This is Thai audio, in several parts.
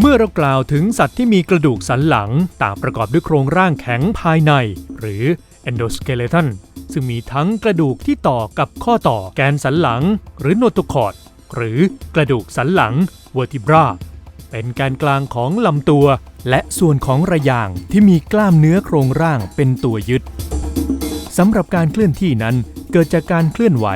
เมื่อเรากล่าวถึงสัตว์ที่มีกระดูกสันหลังต่างประกอบด้วยโครงร่างแข็งภายใน หรือ endoskeleton ซึ่งมีทั้งกระดูกที่ต่อกับข้อต่อแกนสันหลัง หรือโนโตคอร์ดหรือกระดูกสันหลัง vertebra เป็นแกนกลางของลำตัว และส่วนของระยางที่มีกล้ามเนื้อโครงร่างเป็นตัวยึดสำหรับการเคลื่อนที่นั้นเกิดจากการเคลื่อนไหว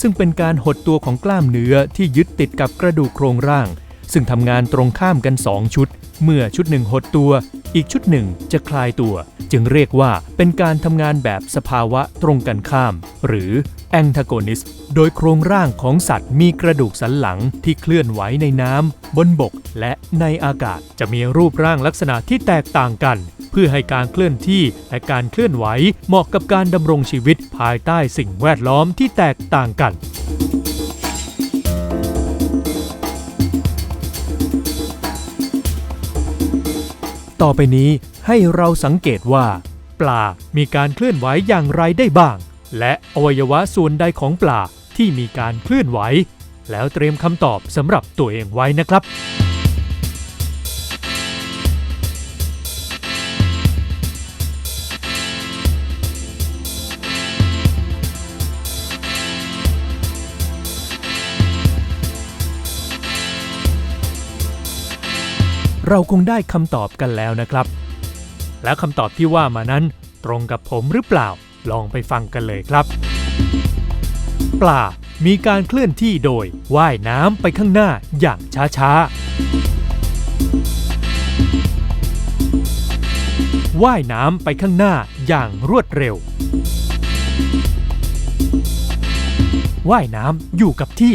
ซึ่งเป็นการหดตัวของกล้ามเนื้อที่ยึดติดกับกระดูกโครงร่าง ซึ่งทำงานตรงข้ามกัน 2 ชุด เมื่อชุดหนึ่งหดตัว อีกชุดหนึ่งจะคลายตัว จึงเรียกว่าเป็นการทำงานแบบสภาวะตรงกันข้าม หรือ antagonist โดยโครงร่างของสัตว์มีกระดูกสันหลังที่เคลื่อนไหวในน้ำ บนบกและในอากาศ จะมีรูปร่างลักษณะที่แตกต่างกัน เพื่อให้การเคลื่อนที่และการเคลื่อนไหวเหมาะกับการดำรงชีวิตภายใต้สิ่งแวดล้อมที่แตกต่างกัน ต่อไปนี้ให้เราสังเกตว่า ปลา มีการเคลื่อนไหวอย่างไรได้บ้าง และอวัยวะส่วนใดของปลาที่มีการเคลื่อนไหว แล้วเตรียมคำตอบสำหรับตัวเองไว้นะครับ เราคงได้คำตอบกันแล้วนะครับ แล้วคำตอบที่ว่ามานั้น ตรงกับผมหรือเปล่า ลองไปฟังกันเลยครับ ปลา มีการเคลื่อนที่โดยว่ายน้ำไปข้างหน้าอย่างช้าๆ ว่ายน้ำไปข้างหน้าอย่างรวดเร็ว ว่ายน้ำอยู่กับที่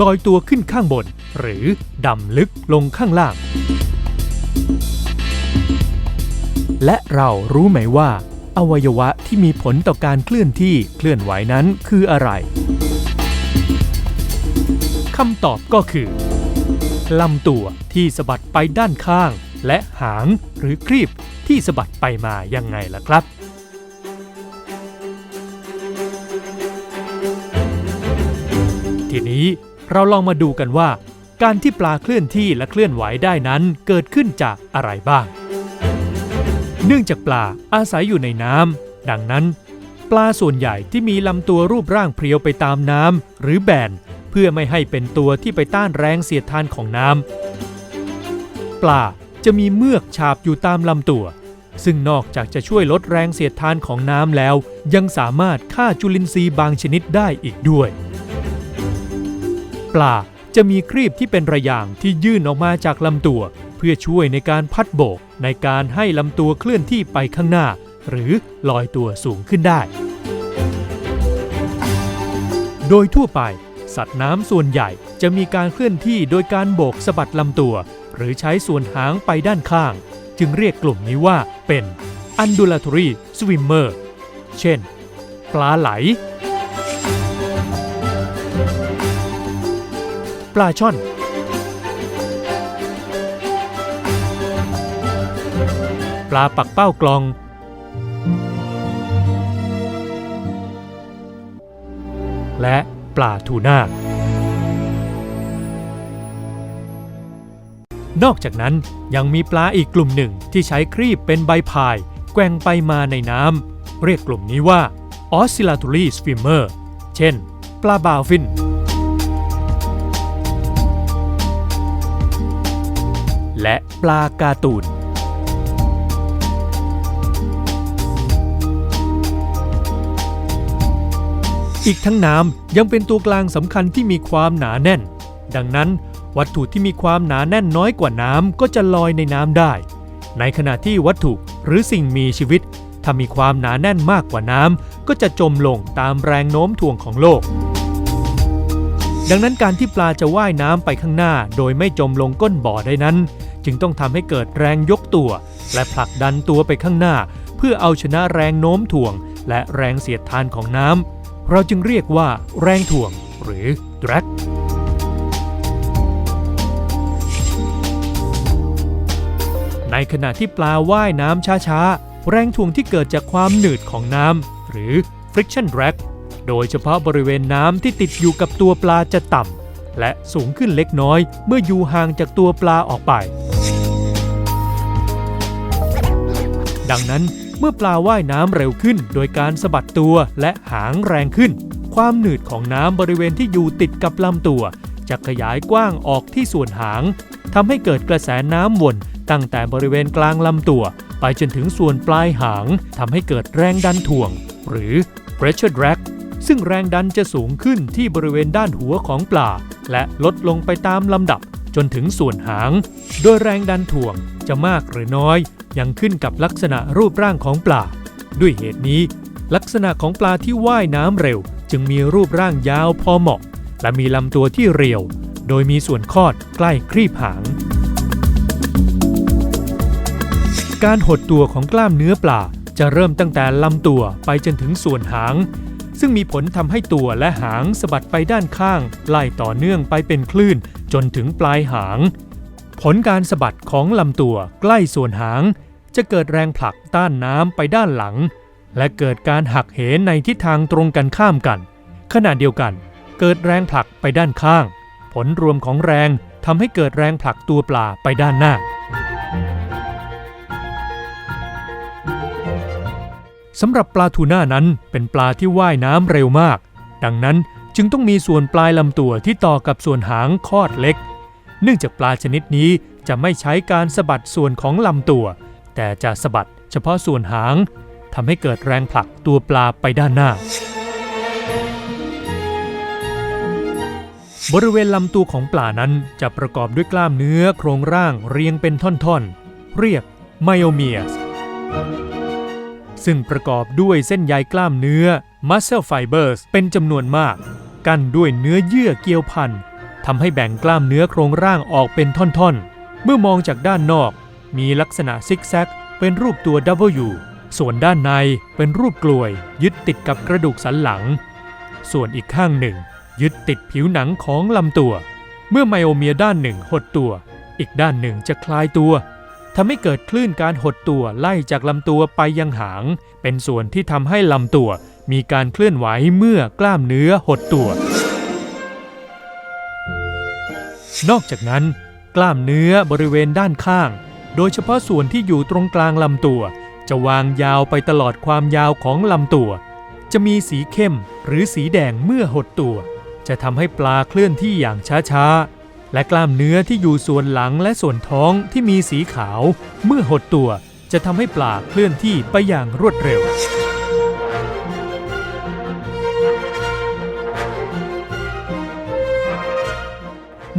ลอยตัวขึ้นข้างบน หรือดำลึกลงข้างล่าง และเรารู้ไหมว่า อวัยวะที่มีผลต่อการเคลื่อนที่เคลื่อนไหวนั้นคืออะไรคำตอบก็คือลำตัวที่สะบัดไปด้านข้าง และหางหรือครีบที่สะบัดไปมายังไงล่ะครับทีนี้ เราลองมาดูกันว่า การที่ปลาเคลื่อนที่และเคลื่อนไหวได้นั้นเกิดขึ้นจากอะไรบ้าง เนื่องจากปลาอาศัยอยู่ในน้ำดังนั้น ปลาส่วนใหญ่ที่มีลำตัวรูปร่างเพรียวไปตามน้ำหรือแบนเพื่อไม่ให้เป็นตัวที่ไปต้านแรงเสียดทานของน้ำปลาจะมีเมือกฉาบอยู่ตามลำตัว ซึ่งนอกจากจะช่วยลดแรงเสียดทานของน้ำแล้ว ยังสามารถฆ่าจุลินทรีย์บางชนิดได้อีกด้วย ปลาจะมีครีบที่เป็นระยางที่ยื่นออกมาจากลำตัว เพื่อช่วยในการพัดโบก ในการให้ลำตัวเคลื่อนที่ไปข้างหน้า หรือลอยตัวสูงขึ้นได้ โดยทั่วไป สัตว์น้ำส่วนใหญ่จะมีการเคลื่อนที่โดยการโบกสะบัดลำตัว หรือใช้ส่วนหางไปด้านข้าง จึงเรียกกลุ่มนี้ว่าเป็น undulatory swimmer เช่น ปลาไหล ปลาช่อน ปลาปักเป้ากลอง และปลาทูน่านอกจากนั้นยังมีปลาอีกกลุ่มหนึ่งที่ใช้ครีบเป็นใบพาย แกว่งไปมาในน้ำเรียกกลุ่มนี้ว่า oscillatory swimmer เช่น ปลาบาวฟิน และปลาการ์ตูนอีกทั้งน้ำยังเป็นตัวกลางสำคัญที่มีความหนาแน่น ดังนั้น วัตถุที่มีความหนาแน่นน้อยกว่าน้ำก็จะลอยในน้ำได้ ในขณะที่วัตถุหรือสิ่งมีชีวิต ถ้ามีความหนาแน่นมากกว่าน้ำก็จะจมลงตามแรงโน้มถ่วงของโลก ดังนั้นการที่ปลาจะว่ายน้ำไปข้างหน้า โดยไม่จมลงก้นบ่อได้นั้น จึงต้องทำให้เกิดแรงยกตัว และผลักดันตัวไปข้างหน้า เพื่อเอาชนะแรงโน้มถ่วง และแรงเสียดทานของน้ำเราจึงเรียกว่า แรงถ่วง หรือ drag ในขณะที่ปลาว่ายน้ำช้าๆ แรงถ่วงที่เกิดจากความหนืดของน้ำหรือ friction drag โดยเฉพาะบริเวณน้ำที่ติดอยู่กับตัวปลาจะต่ำและสูงขึ้นเล็กน้อยเมื่ออยู่ห่างจากตัวปลาออกไป ดังนั้นเมื่อปลาว่ายน้ำเร็วขึ้น โดยการสะบัดตัวและหางแรงขึ้น ความหนืดของน้ำบริเวณที่อยู่ติดกับลำตัว จะขยายกว้างออกที่ส่วนหางทำให้เกิดกระแสน้ำวนตั้งแต่บริเวณกลางลำตัว ไปจนถึงส่วนปลายหางทำให้เกิดแรงดันถ่วง หรือ pressure drag ซึ่งแรงดันจะสูงขึ้นที่บริเวณด้านหัวของปลา และลดลงไปตามลำดับจนถึงส่วนหาง โดยแรงดันถ่วงจะมากหรือน้อย ยังขึ้นกับลักษณะรูปร่างของปลา ด้วยเหตุนี้ ลักษณะของปลาที่ว่ายน้ำเร็ว จึงมีรูปร่างยาวพอเหมาะ และมีลำตัวที่เรียว โดยมีส่วนคอดใกล้ครีบหาง การหดตัวของกล้ามเนื้อปลาจะเริ่มตั้งแต่ลำตัวไปจนถึงส่วนหาง ซึ่งมีผลทำให้ตัวและหางสะบัดไปด้านข้าง ไล่ต่อเนื่องไปเป็นคลื่นจนถึงปลายหาง ผลการสะบัดของลำตัวใกล้ส่วนหาง จะเกิดแรงผลักต้านน้ำไปด้านหลัง และเกิดการหักเหในทิศทางตรงกันข้ามกัน ขณะเดียวกัน เกิดแรงผลักไปด้านข้าง ผลรวมของแรงทำให้เกิดแรงผลักตัวปลาไปด้านหน้าสำหรับปลาทูน่านั้นเป็นปลาที่ว่ายน้ำเร็วมาก ดังนั้นจึงต้องมีส่วนปลายลำตัวที่ต่อกับส่วนหางคอดเล็ก เนื่องจากปลาชนิดนี้จะไม่ใช้การสะบัดส่วนของลำตัว แต่จะสะบัดเฉพาะส่วนหางทำให้เกิดแรงผลักตัวปลาไปด้านหน้า บริเวณลำตัวของปลานั้นจะประกอบด้วยกล้ามเนื้อโครงร่างเรียงเป็นท่อนๆ เรียกไมโอเมียสซึ่งประกอบด้วยเส้นใยกล้ามเนื้อ muscle fibers เป็นจำนวนมาก กั้นด้วยเนื้อเยื่อเกี่ยวพันทำให้แบ่งกล้ามเนื้อโครงร่างออกเป็นท่อนๆ เมื่อมองจากด้านนอก มีลักษณะซิกแซก เป็นรูปตัว W ส่วนด้านในเป็นรูปกลวย ยึดติดกับกระดูกสันหลัง ส่วนอีกข้างหนึ่ง ยึดติดผิวหนังของลำตัว เมื่อไมโอเมียด้านหนึ่งหดตัว อีกด้านหนึ่งจะคลายตัวทำให้เกิดคลื่นการหดตัวไล่จากลำตัวไปยังหาง เป็นส่วนที่ทำให้ลำตัวมีการเคลื่อนไหวเมื่อกล้ามเนื้อหดตัว นอกจากนั้น กล้ามเนื้อบริเวณด้านข้าง โดยเฉพาะส่วนที่อยู่ตรงกลางลำตัว จะวางยาวไปตลอดความยาวของลำตัว จะมีสีเข้มหรือสีแดงเมื่อหดตัว จะทำให้ปลาเคลื่อนที่อย่างช้าๆ และกล้ามเนื้อที่อยู่ส่วนหลังและส่วนท้องที่มีสีขาว เมื่อหดตัวจะทำให้ปลาเคลื่อนที่ไปอย่างรวดเร็ว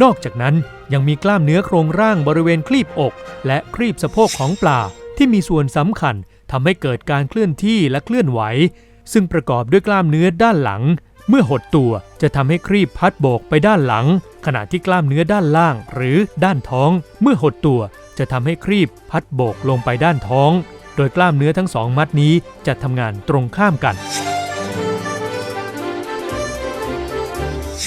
นอกจากนั้นยังมีกล้ามเนื้อโครงร่างบริเวณคลีบอก และคลีบสะโพกของปลาที่มีส่วนสำคัญทำให้เกิดการเคลื่อนที่และเคลื่อนไหว ซึ่งประกอบด้วยกล้ามเนื้อด้านหลัง เมื่อหดตัวจะทำให้ครีบพัดโบกไปด้านหลัง ขณะที่กล้ามเนื้อด้านล่าง หรือด้านท้อง เมื่อหดตัวจะทำให้ครีบพัดโบกลงไปด้านท้อง โดยกล้ามเนื้อทั้งสองมัดนี้จะทำงานตรงข้ามกัน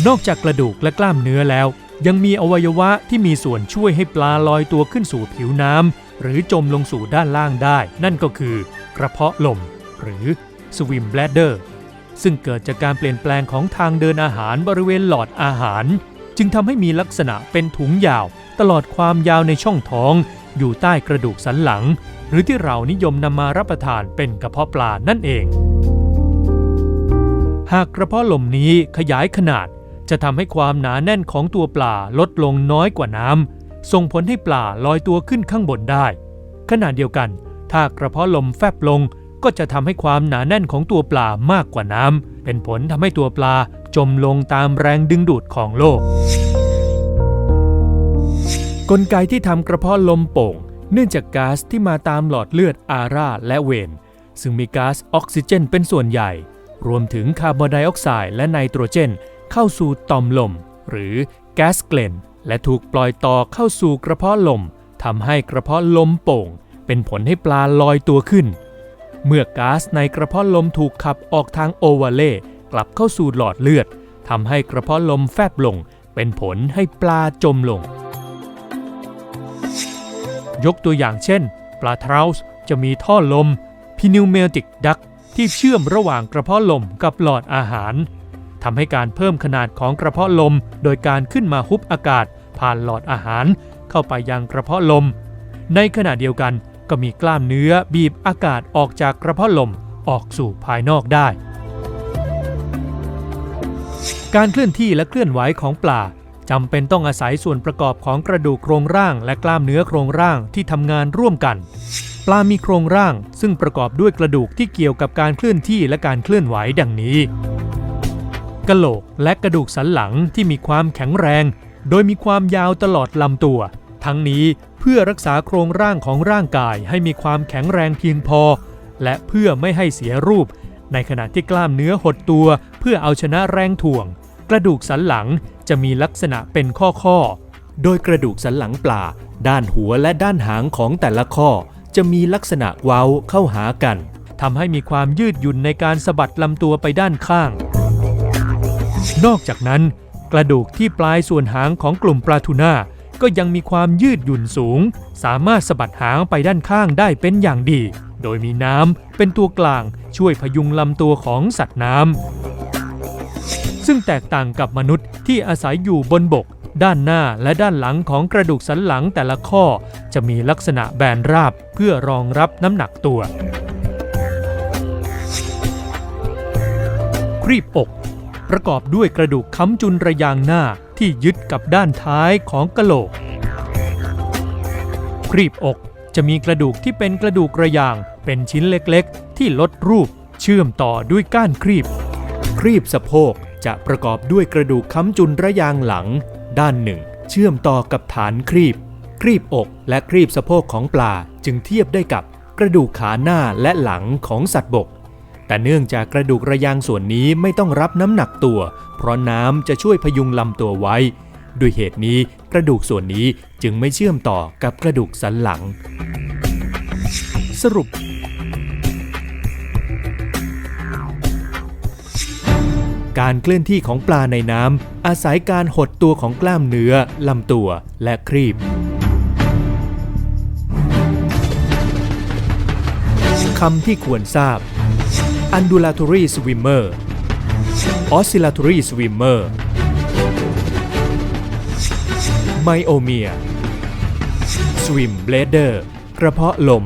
นอกจากกระดูกและกล้ามเนื้อแล้ว ยังมีอวัยวะที่มีส่วนช่วยให้ปลาลอยตัวขึ้นสู่ผิวน้ำหรือจมลงสู่ด้านล่างได้ นั่นก็คือกระเพาะลม หรือ swim bladder ซึ่งเกิดจากการเปลี่ยนแปลงของทางเดินอาหารบริเวณหลอดอาหาร จึงทำให้มีลักษณะเป็นถุงยาว ตลอดความยาวในช่องท้อง อยู่ใต้กระดูกสันหลัง หรือที่เรานิยมนำมารับประทานเป็นกระเพาะปลานั่นเอง หากกระเพาะลมนี้ขยายขนาด จะทำให้ความหนาแน่นของตัวปลาลดลงน้อยกว่าน้ำส่งผลให้ปลาลอยตัวขึ้นข้างบนได้ ขณะเดียวกัน ถ้ากระเพาะลมแฟบลงก็จะทำให้ความหนาแน่นของตัวปลามากกว่าน้ำเป็นผลทำให้ตัวปลาจมลงตามแรงดึงดูดของโลก กลไกที่ทำกระเพาะลมโป่ง เนื่องจากก๊าซที่มาตามหลอดเลือดอาราและเวน ซึ่งมีก๊าซออกซิเจนเป็นส่วนใหญ่ รวมถึงคาร์บอนไดออกไซด์และไนโตรเจน เข้าสู่ต่อมลม หรือแก๊สเกลนและถูกปล่อยต่อเข้าสู่กระเพาะลมทำให้กระเพาะลมโป่ง เป็นผลให้ปลาลอยตัวขึ้น เมื่อก๊าซในกระเพาะลมถูกขับออกทางโอวาเล่กลับเข้าสู่หลอดเลือดทำให้กระเพาะลมแฟบลง เป็นผลให้ปลาจมลง ยกตัวอย่างเช่น ปลาทราวส์จะมีท่อลม pneumatic duct ที่เชื่อมระหว่างกระเพาะลมกับหลอดอาหาร ทำให้การเพิ่มขนาดของกระเพาะลม โดยการขึ้นมาฮุบอากาศ ผ่านหลอดอาหาร เข้าไปยังกระเพาะลม ในขณะเดียวกันก็มีกล้ามเนื้อบีบอากาศออกจากกระเพาะลมออกสู่ภายนอกได้ การเคลื่อนที่และเคลื่อนไหวของปลาจำเป็นต้องอาศัยส่วนประกอบของกระดูกโครงร่าง และกล้ามเนื้อโครงร่างที่ทำงานร่วมกัน ปลามีโครงร่างซึ่งประกอบด้วยกระดูกที่เกี่ยวกับการเคลื่อนที่และการเคลื่อนไหวดังนี้ กะโหลกและกระดูกสันหลังที่มีความแข็งแรง โดยมีความยาวตลอดลำตัว ทั้งนี้เพื่อรักษาโครงร่างของร่างกายให้มีความแข็งแรงเพียงพอ และเพื่อไม่ให้เสียรูป ในขณะที่กล้ามเนื้อหดตัว เพื่อเอาชนะแรงถ่วง กระดูกสันหลังจะมีลักษณะเป็นข้อๆ โดยกระดูกสันหลังปลา ด้านหัวและด้านหางของแต่ละข้อ จะมีลักษณะเว้าเข้าหากันทำให้มีความยืดหยุ่นในการสะบัดลำตัวไปด้านข้าง นอกจากนั้น กระดูกที่ปลายส่วนหางของกลุ่มปลาทูน่าก็ยังมีความยืดหยุ่นสูง สามารถสะบัดหางไปด้านข้างได้เป็นอย่างดี โดยมีน้ำเป็นตัวกลางช่วยพยุงลำตัวของสัตว์น้ำ ซึ่งแตกต่างกับมนุษย์ที่อาศัยอยู่บนบก ด้านหน้าและด้านหลังของกระดูกสันหลังแต่ละข้อ จะมีลักษณะแบนราบเพื่อรองรับน้ำหนักตัว ครีบอก ประกอบด้วยกระดูกค้ำจุนระยางหน้าที่ยึดกับด้านท้ายของกะโหลกครีบอกจะมีกระดูกที่เป็นกระดูกระยาง เป็นชิ้นเล็กๆ ที่ลดรูปเชื่อมต่อด้วยก้านครีบ ครีบสะโพกจะประกอบด้วยกระดูกค้ำจุนระยางหลัง ด้านหนึ่ง เชื่อมต่อกับฐานครีบ ครีบอกและครีบสะโพกของปลาจึงเทียบได้กับกระดูกขาหน้าและหลังของสัตว์บก แต่เนื่องจากกระดูกระยางส่วนนี้ไม่ต้องรับน้ำหนักตัว เพราะน้ำจะช่วยพยุงลำตัวไว้ ด้วยเหตุนี้กระดูกส่วนนี้จึงไม่เชื่อมต่อกับกระดูกสันหลัง สรุป การเคลื่อนที่ของปลาในน้ำอาศัยการหดตัวของกล้ามเนื้อลำตัวและครีบคำที่ควรทราบ undulatory swimmer oscillatory swimmer Myomia swim bladder กระเพาะลม